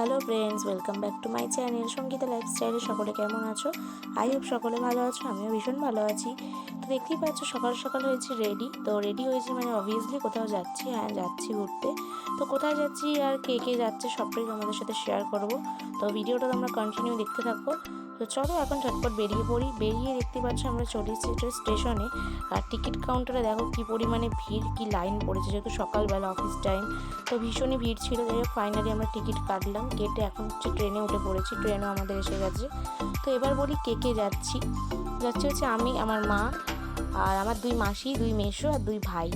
Hello friends, welcome back to my channel Sangeeta লাইফস্টাইলে। সকলে কেমন আছো? আই হোপ সকলে ভালো আছো, আমিও ভীষণ ভালো আছি। তো দেখতেই পাচ্ছ, সকাল সকাল হয়েছি রেডি তো রেডি হয়েছি মানে অবভিয়াসলি কোথাও যাচ্ছি হ্যাঁ যাচ্ছি ঘুরতে। তো কোথায় যাচ্ছি আর কে কে যাচ্ছে সবটাই তোমাদের সাথে শেয়ার করব। তো ভিডিওটা তোমরা কন্টিনিউ দেখতে থাকো। তো চলো এখন ঝটপট বেরিয়ে পড়ি। বেরিয়ে দেখতে পাচ্ছ আমরা চলে এসেছি স্টেশনে আর টিকিট কাউন্টারে দেখো কী পরিমাণে ভিড়, কি লাইন পড়েছে। যেহেতু সকালবেলা অফিস টাইম তো ভীষণই ভিড় ছিল। যাই ফাইনালি আমরা টিকিট কাটলাম। কেটে এখন হচ্ছে ট্রেনে উঠে পড়েছি, ট্রেনও আমাদের এসে গেছে। তো এবার বলি কে কে যাচ্ছি। যাচ্ছি হচ্ছে আমি, আমার মা আর আমার দুই মাসি, দুই মেসো আর দুই ভাই।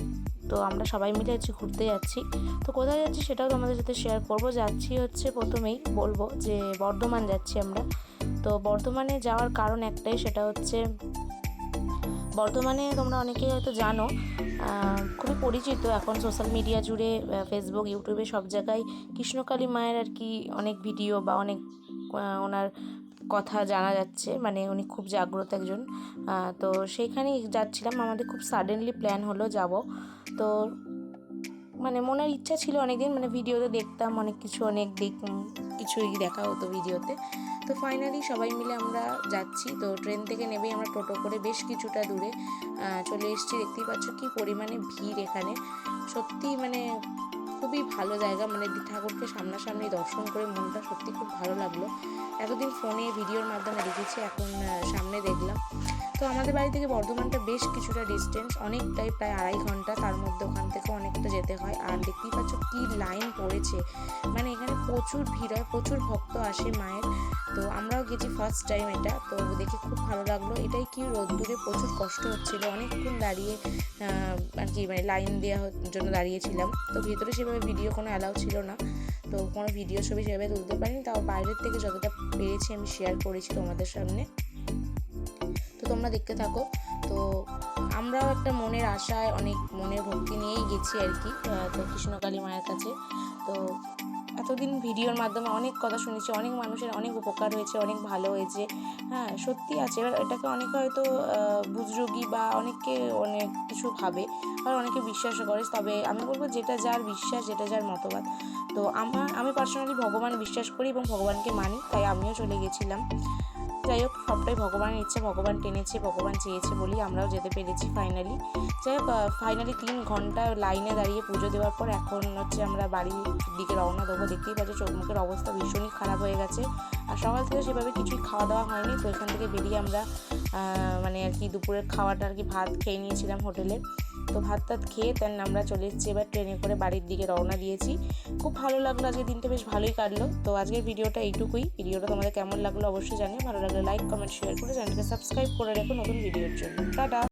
তো আমরা সবাই মিলে হচ্ছে ঘুরতে যাচ্ছি। তো কোথায় যাচ্ছি সেটাও তোমাদের সাথে শেয়ার করব। যাচ্ছি হচ্ছে প্রথমেই বলব যে বর্ধমান যাচ্ছি আমরা। তো বর্ধমানে যাওয়ার কারণ একটাই, সেটা হচ্ছে বর্ধমানে তোমরা অনেকেই হয়তো জানো খুবই পরিচিত এখন সোশ্যাল মিডিয়া জুড়ে ফেসবুক ইউটিউবে সব জায়গায় কৃষ্ণকালী মায়ের আর কি অনেক ভিডিও বা অনেক ওনার কথা জানা যাচ্ছে। মানে উনি খুব জাগ্রত একজন। তো সেইখানেই যাচ্ছিলাম। আমাদের খুব সাডেনলি প্ল্যান হলো যাব। তো মানে মনের ইচ্ছা ছিল অনেকদিন। মানে ভিডিওতে দেখতাম অনেক কিছু, অনেক দিক, কিছুই দেখা হতো ভিডিওতে তো ফাইনালি সবাই মিলে আমরা যাচ্ছি। তো ট্রেন থেকে নেবেই আমরা টোটো করে বেশ কিছুটা দূরে। চলে এসেছি। দেখতেই পাচ্ছ কি পরিমাণে ভিড় এখানে। সত্যি মানে খুবই ভালো জায়গা। মানে ঠাকুরকে সামনাসামনি দর্শন করে মনটা সত্যি খুব ভালো লাগল। এতদিন ফোনে ভিডিওর মাধ্যমে দেখেছি, এখন সামনে দেখলাম। তো আমাদের বাড়ি থেকে বর্ধমানটা বেশ কিছুটা ডিস্টেন্স অনেকটাই প্রায় আড়াই ঘণ্টা। তার মধ্যে ওখান থেকে অনেকটা যেতে হয়। আর দেখতেই পাচ্ছ কি লাইন পড়েছে। মানে এখানে প্রচুর ভিড় হয়, প্রচুর ভক্ত আসে মায়ের। তো আমরাও গেছি ফার্স্ট টাইম এটা। তো দেখে খুব ভালো লাগল। এটাই কি রোদ্দুরে প্রচুর কষ্ট হচ্ছিল। অনেকক্ষণ দাঁড়িয়ে আর কি মানে লাইন দেওয়ার জন্য দাঁড়িয়েছিলাম। তো ভিতরে সেভাবে ভিডিও কোনো অ্যালাউ ছিল না। তো কোনো ভিডিও ছবি সেভাবে তুলতে পারিনি। তাও বাইরের থেকে যতটা পেরেছি আমি শেয়ার করেছি তোমাদের সামনে। তো তোমরা দেখতে থাকো। তো আমরাও একটা মনের আশায়, অনেক মনের ভক্তি নিয়েই গেছি আর কি তো কৃষ্ণকালী মায়ের কাছে। তো এতদিন ভিডিওর মাধ্যমে অনেক কথা শুনেছি, অনেক মানুষের অনেক উপকার হয়েছে, অনেক ভালো হয়েছে। হ্যাঁ সত্যি আছে। এবার এটাকে অনেকে হয়তো বুজরুগী বা অনেকে অনেক কিছু ভাবে আর অনেকে বিশ্বাসও করে। তবে আমি বলব যেটা যার বিশ্বাস, যেটা যার মতবাদ। তো আমার, আমি পার্সোনালি ভগবান বিশ্বাস করি এবং ভগবানকে মানি, তাই আমিও চলে গেছিলাম। যাই হোক, সবটাই ভগবানের ইচ্ছে, ভগবান টেনেছে, ভগবান চেয়েছে বলেই আমরাও যেতে পেরেছি ফাইনালি যাই হোক ফাইনালি তিন ঘণ্টা লাইনে দাঁড়িয়ে পুজো দেওয়ার পর এখন হচ্ছে আমরা বাড়ির দিকে রওনা দেবো। দেখতেই পাচ্ছি চোখ মুখের অবস্থা ভীষণই খারাপ হয়ে গেছে। আর সকাল থেকে সেভাবে কিছুই খাওয়া দাওয়া হয়নি, তো এখান থেকে বেরিয়ে আমরা মানে আর কি দুপুরের খাওয়াটা আর কি ভাত খেয়ে নিয়েছিলাম হোটেলে। তো ভাত টাত খেয়ে দেন আমরা চলে এসেছি। এবার ট্রেনে করে বাড়ির দিকে রওনা দিয়েছি। খুব ভালো লাগল আজকে দিনটা, বেশ ভালোই কাটলো। তো আজকের ভিডিওটা এইটুকুই। ভিডিওটা তোমাদের কেমন লাগল অবশ্যই জানিও। ভালো লাগলে লাইক কমেন্ট শেয়ার করে চ্যানেলকে সাবস্ক্রাইব করে রেখো নতুন ভিডিওর জন্য। টাটা!